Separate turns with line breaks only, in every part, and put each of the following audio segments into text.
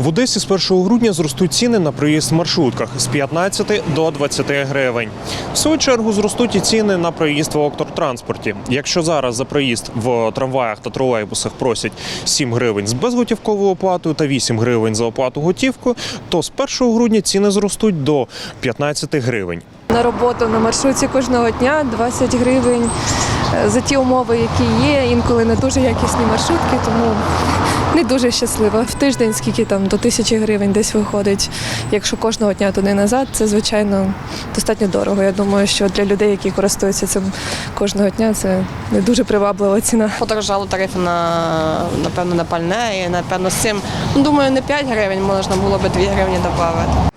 В Одесі з 1 грудня зростуть ціни на проїзд в маршрутках з 15 до 20 гривень. В свою чергу зростуть і ціни на проїзд в електротранспорті. Якщо зараз за проїзд в трамваях та тролейбусах просять 7 гривень з безготівковою оплатою та 8 гривень за оплату готівкою, то з 1 грудня ціни зростуть до 15 гривень.
На роботу на маршрутці кожного дня 20 гривень за ті умови, які є. Інколи не дуже якісні маршрутки, тому не дуже щаслива. В тиждень скільки там до тисячі гривень десь виходить. Якщо кожного дня туди назад, це звичайно достатньо дорого. Я думаю, що для людей, які користуються цим кожного дня, це не дуже приваблива ціна.
Подорожали тарифи на напевно на пальне і напевно з цим. Ну, думаю, не 5 гривень можна було би 2 гривні додати.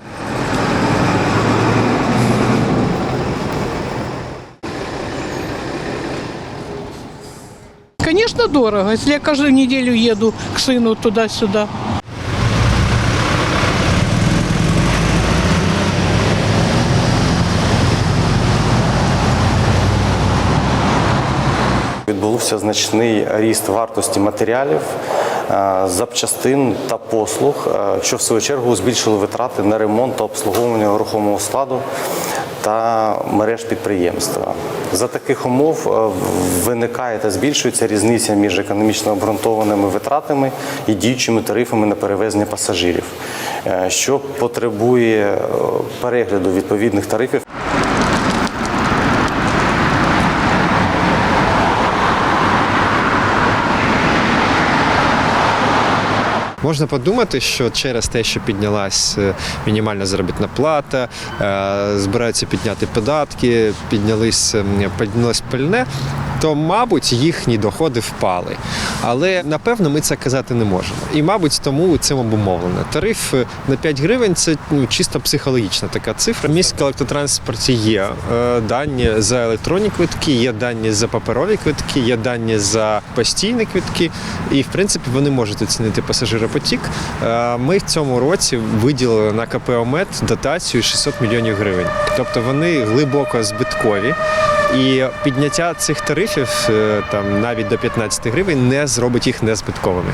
Конечно, дорого. Если я каждую неделю еду к сыну туда-сюда.
Відбувся значний ріст вартості матеріалів, е, запчастин та послуг, е, що в свою чергу збільшило витрати на ремонт та обслуговування рухомого складу та мереж підприємства. За таких умов е, виникає та збільшується різниця між економічно обґрунтованими витратами і діючими тарифами на перевезення пасажирів, е, що потребує е, перегляду відповідних тарифів.
Можна подумати, що через те, що піднялась е, мінімальна заробітна плата, е, збираються підняти податки, піднялись, ем, піднялось пальне, то, мабуть, їхні доходи впали. Але напевно ми це казати не можемо. І, мабуть, тому цим обумовлено. Тариф е, на 5 гривень це ну, чисто психологічна така цифра. В міському електротранспорті є е, дані за електронні квитки, є дані за паперові квитки, є дані за постійні квитки. І, в принципі, вони можуть оцінити пасажиропотік. Е, Ми в цьому році виділили на КП «Омет» дотацію 600 мільйонів гривень. Тобто вони глибоко збиткові. І підняття цих тарифів е, там навіть до 15 гривень не зробить їх незбитковими.